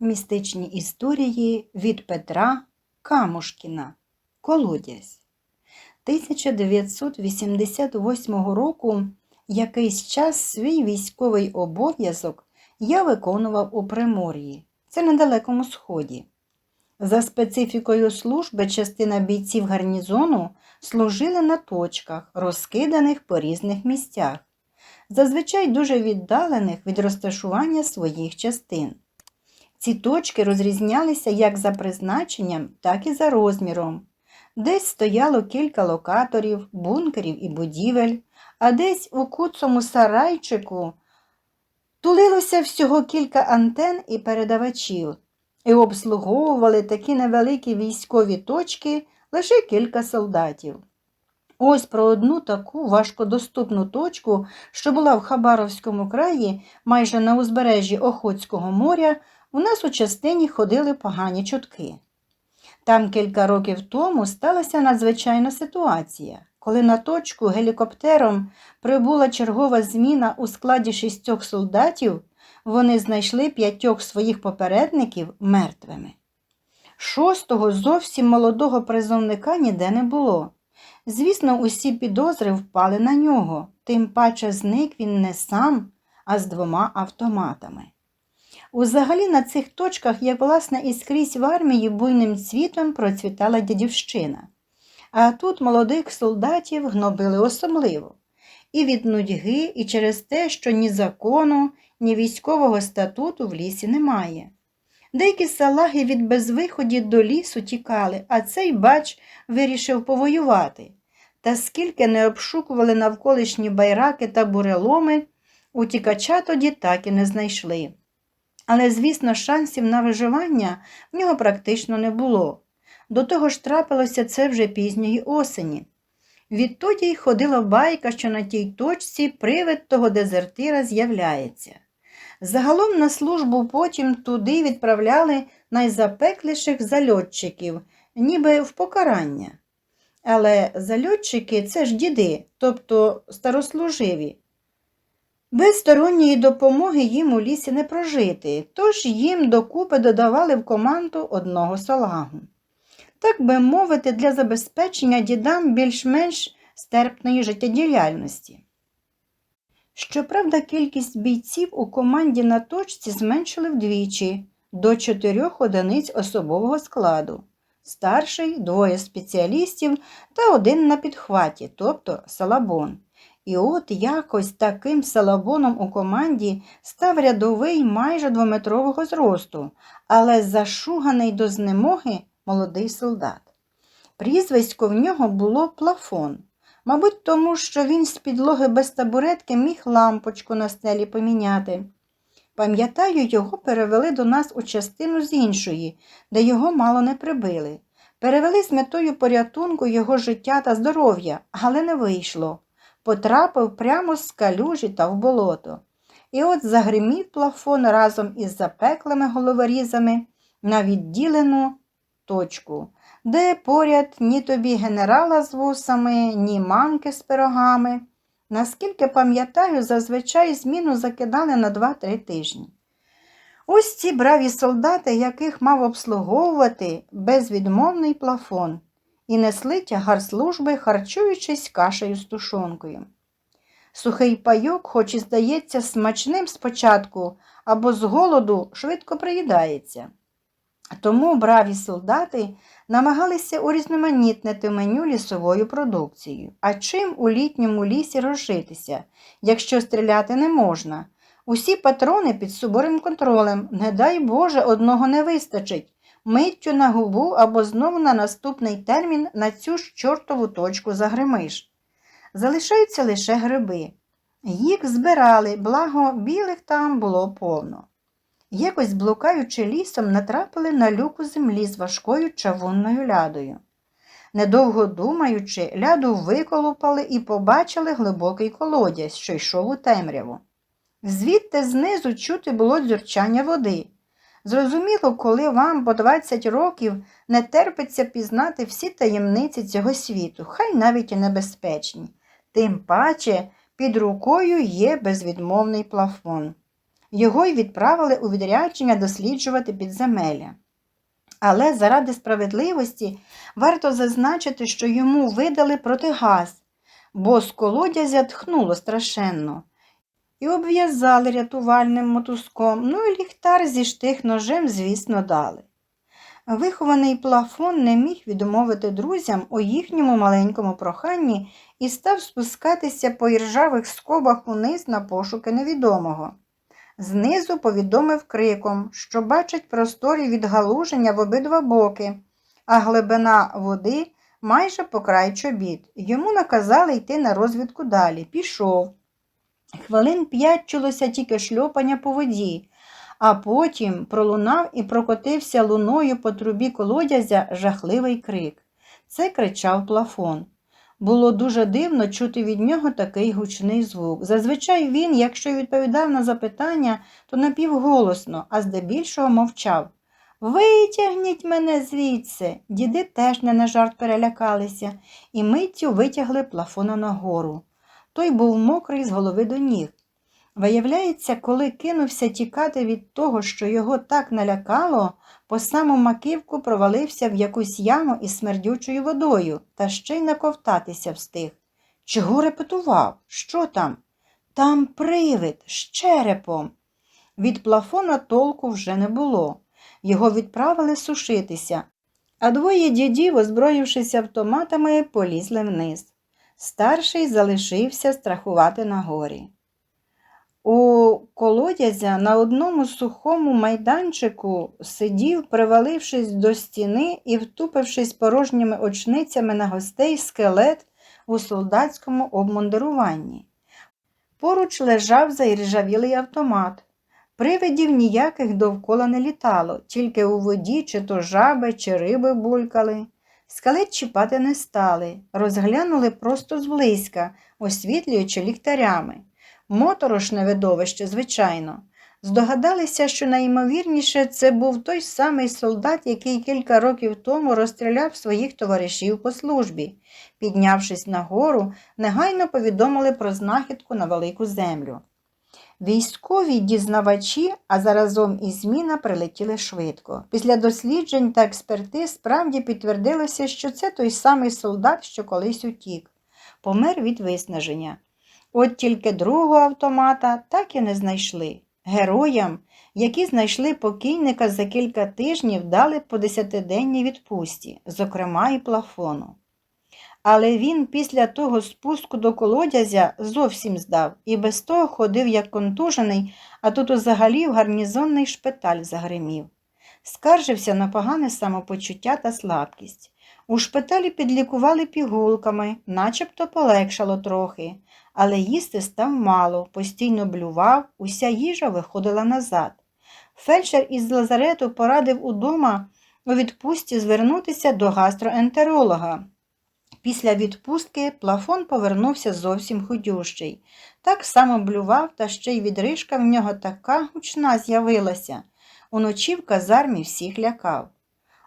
Містичні історії від Петра Камушкіна Колодязь 1988 року якийсь час свій військовий обов'язок я виконував у Примор'ї. Це на Далекому Сході. За специфікою служби частина бійців гарнізону служили на точках, розкиданих по різних місцях, зазвичай дуже віддалених від розташування своїх частин. Ці точки розрізнялися як за призначенням, так і за розміром. Десь стояло кілька локаторів, бункерів і будівель, а десь у куцому сарайчику тулилося всього кілька антен і передавачів, і обслуговували такі невеликі військові точки лише кілька солдатів. Ось про одну таку важкодоступну точку, що була в Хабаровському краї, майже на узбережжі Охотського моря, у нас у частині ходили погані чутки. Там кілька років тому сталася надзвичайна ситуація, коли на точку гелікоптером прибула чергова зміна у складі шістьох солдатів, вони знайшли п'ятьох своїх попередників мертвими. Шостого зовсім молодого призовника ніде не було. Звісно, усі підозри впали на нього, тим паче зник він не сам, а з двома автоматами. Узагалі на цих точках, як власне і скрізь в армії, буйним цвітом процвітала дядівщина. А тут молодих солдатів гнобили особливо. І від нудьги, і через те, що ні закону, ні військового статуту в лісі немає. Деякі салаги від безвиході до лісу тікали, а цей бач вирішив повоювати. Та скільки не обшукували навколишні байраки та буреломи, утікача тоді так і не знайшли. Але, звісно, шансів на виживання в нього практично не було. До того ж трапилося це вже пізньої осені. Відтоді й ходила байка, що на тій точці привид того дезертира з'являється. Загалом на службу потім туди відправляли найзапекліших зальотчиків, ніби в покарання. Але зальотчики це ж діди, тобто старослуживі. Без сторонньої допомоги їм у лісі не прожити, тож їм докупи додавали в команду одного салагу. Так би мовити, для забезпечення дідам більш-менш стерпної життєдіяльності. Щоправда, кількість бійців у команді на точці зменшили вдвічі до чотирьох одиниць особового складу, старший, двоє спеціалістів та один на підхваті, тобто салабон. І от якось таким салабоном у команді став рядовий майже двометрового зросту, але зашуганий до знемоги молодий солдат. Прізвисько в нього було плафон. Мабуть, тому що він з підлоги без табуретки міг лампочку на стелі поміняти. Пам'ятаю, його перевели до нас у частину з іншої, де його мало не прибили. Перевели з метою порятунку його життя та здоров'я, але не вийшло. Потрапив прямо з калюжі та в болото. І от загримів плафон разом із запеклими головорізами на відділену точку де поряд ні тобі генерала з вусами, ні мамки з пирогами. Наскільки пам'ятаю, зазвичай зміну закидали на 2-3 тижні. Ось ці браві солдати, яких мав обслуговувати безвідмовний плафон, і несли тягар служби, харчуючись кашею з тушонкою. Сухий пайок, хоч і здається смачним спочатку, або з голоду швидко приїдається. Тому браві солдати намагалися урізноманітнити меню лісовою продукцією. А чим у літньому лісі розжитися, якщо стріляти не можна? Усі патрони під суворим контролем, не дай Боже, одного не вистачить, миттю на губу або знову на наступний термін на цю ж чортову точку загримиш. Залишаються лише гриби. Їх збирали, благо білих там було повно. Якось, блукаючи лісом, натрапили на люку землі з важкою чавунною лядою. Недовго думаючи, ляду виколупали і побачили глибокий колодязь, що йшов у темряву. Звідти знизу чути було дзюрчання води. Зрозуміло, коли вам по 20 років не терпиться пізнати всі таємниці цього світу, хай навіть і небезпечні. Тим паче під рукою є безвідмовний плафон. Його й відправили у відрядження досліджувати підземелля. Але заради справедливості варто зазначити, що йому видали протигаз, бо з колодязя тхнуло страшенно, і обв'язали рятувальним мотузком, ну і ліхтар зі штих ножем, звісно, дали. Вихований плафон не міг відмовити друзям у їхньому маленькому проханні і став спускатися по іржавих скобах униз на пошуки невідомого. Знизу повідомив криком, що бачить просторі відгалуження в обидва боки, а глибина води майже по край чобіт. Йому наказали йти на розвідку далі. Пішов. Хвилин п'ять чулося тільки шльопання по воді, а потім пролунав і прокотився луною по трубі колодязя жахливий крик. Це кричав плафон. Було дуже дивно чути від нього такий гучний звук. Зазвичай він, якщо відповідав на запитання, то напівголосно, а здебільшого мовчав. Витягніть мене звідси. Діди теж не на жарт перелякалися і миттю витягли плафона нагору. Той був мокрий з голови до ніг. Виявляється, коли кинувся тікати від того, що його так налякало, по саму маківку провалився в якусь яму із смердючою водою та ще й наковтатися встиг. Чого репетував? Що там? Там привид з черепом. Від плафона толку вже не було. Його відправили сушитися, а двоє дідів, озброївшись автоматами, полізли вниз. Старший залишився страхувати на горі. У колодязя на одному сухому майданчику сидів, привалившись до стіни і втупившись порожніми очницями на гостей скелет у солдатському обмундируванні. Поруч лежав заіржавілий автомат. Привидів ніяких довкола не літало, тільки у воді чи то жаби, чи риби булькали. Скелет чіпати не стали, розглянули просто зблизька, освітлюючи ліхтарями. Моторошне видовище, звичайно. Здогадалися, що найімовірніше це був той самий солдат, який кілька років тому розстріляв своїх товаришів по службі. Піднявшись нагору, негайно повідомили про знахідку на велику землю. Військові дізнавачі, а заразом і зміна прилетіли швидко. Після досліджень та експертиз справді підтвердилося, що це той самий солдат, що колись утік, помер від виснаження. От тільки другого автомата так і не знайшли. Героям, які знайшли покійника за кілька тижнів, дали по десятиденній відпустці, зокрема і плафону. Але він після того спуску до колодязя зовсім здав і без того ходив як контужений, а тут взагалі в гарнізонний шпиталь загримів. Скаржився на погане самопочуття та слабкість. У шпиталі підлікували пігулками, начебто полегшало трохи, але їсти став мало, постійно блював, уся їжа виходила назад. Фельдшер із лазарету порадив удома у відпустці звернутися до гастроентеролога. Після відпустки плафон повернувся зовсім худющий. Так само блював, та ще й відрижка в нього така гучна з'явилася. Уночі в казармі всіх лякав.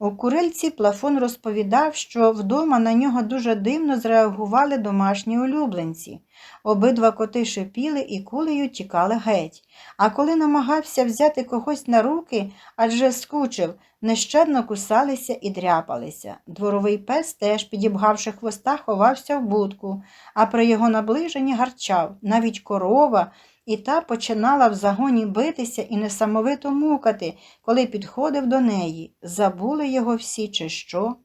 У курильці плафон розповідав, що вдома на нього дуже дивно зреагували домашні улюбленці. Обидва коти шипіли і кулею тікали геть. А коли намагався взяти когось на руки, адже скучив, нещадно кусалися і дряпалися. Дворовий пес теж, підібгавши хвоста, ховався в будку, а при його наближенні гарчав. Навіть корова, і та починала в загоні битися і несамовито мукати, коли підходив до неї. Забули його всі, чи що.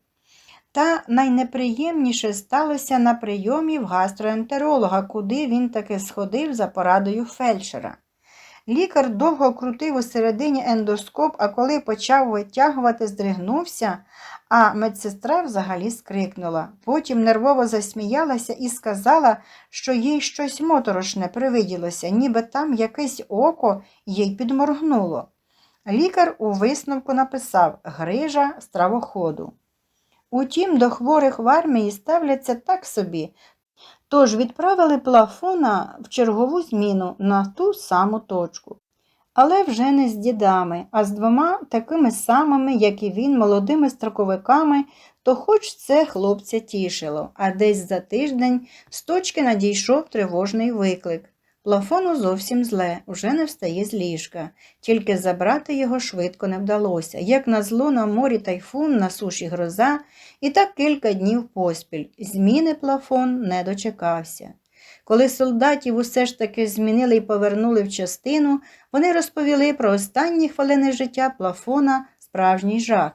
Та найнеприємніше сталося на прийомі в гастроентеролога, куди він таки сходив за порадою фельдшера. Лікар довго крутив у середині ендоскоп, а коли почав витягувати, здригнувся, а медсестра взагалі скрикнула. Потім нервово засміялася і сказала, що їй щось моторошне привиділося, ніби там якесь око їй підморгнуло. Лікар у висновку написав грижа стравоходу. Утім, до хворих в армії ставляться так собі, тож відправили плафона в чергову зміну на ту саму точку. Але вже не з дідами, а з двома такими самими, як і він, молодими строковиками, то хоч це хлопця тішило, а десь за тиждень з точки надійшов тривожний виклик. Плафону зовсім зле, уже не встає з ліжка, тільки забрати його швидко не вдалося. Як назло на морі тайфун, на суші гроза, і так кілька днів поспіль. Зміни плафон не дочекався. Коли солдатів усе ж таки змінили і повернули в частину, вони розповіли про останні хвилини життя плафона справжній жах.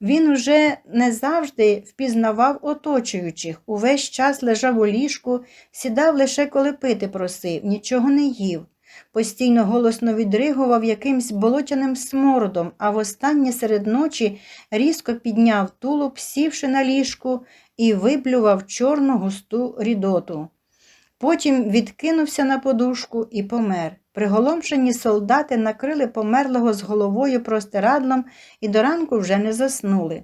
Він уже не завжди впізнавав оточуючих, увесь час лежав у ліжку, сідав лише коли пити просив, нічого не їв. Постійно голосно відригував якимсь болотяним смородом, а востаннє серед ночі різко підняв тулуб, сівши на ліжку, і виплював чорну густу рідоту. Потім відкинувся на подушку і помер. Приголомшені солдати накрили померлого з головою простирадлом і до ранку вже не заснули.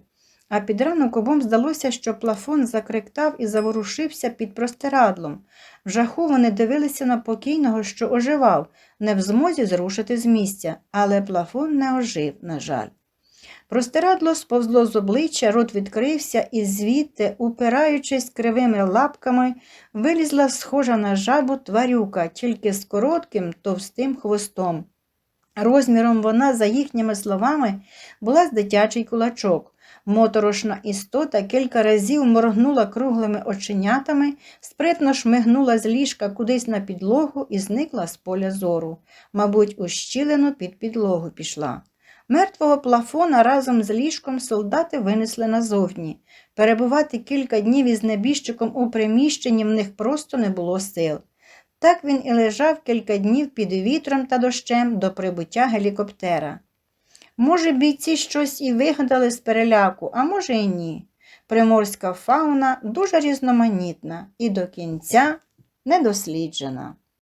А під ранок обом здалося, що плафон закриктав і заворушився під простирадлом. В жаху вони дивилися на покійного, що оживав, не в змозі зрушити з місця, але плафон не ожив, на жаль. Простирадло сповзло з обличчя, рот відкрився, і звідти, упираючись кривими лапками, вилізла схожа на жабу тварюка, тільки з коротким товстим хвостом. Розміром вона, за їхніми словами, була з дитячий кулачок. Моторошна істота кілька разів моргнула круглими оченятами, спритно шмигнула з ліжка кудись на підлогу і зникла з поля зору. Мабуть, у щілину під підлогу пішла. Мертвого плафона разом з ліжком солдати винесли назовні. Перебувати кілька днів із небіжчиком у приміщенні в них просто не було сил. Так він і лежав кілька днів під вітром та дощем до прибуття гелікоптера. Може, бійці щось і вигадали з переляку, а може і ні. Приморська фауна дуже різноманітна і до кінця недосліджена.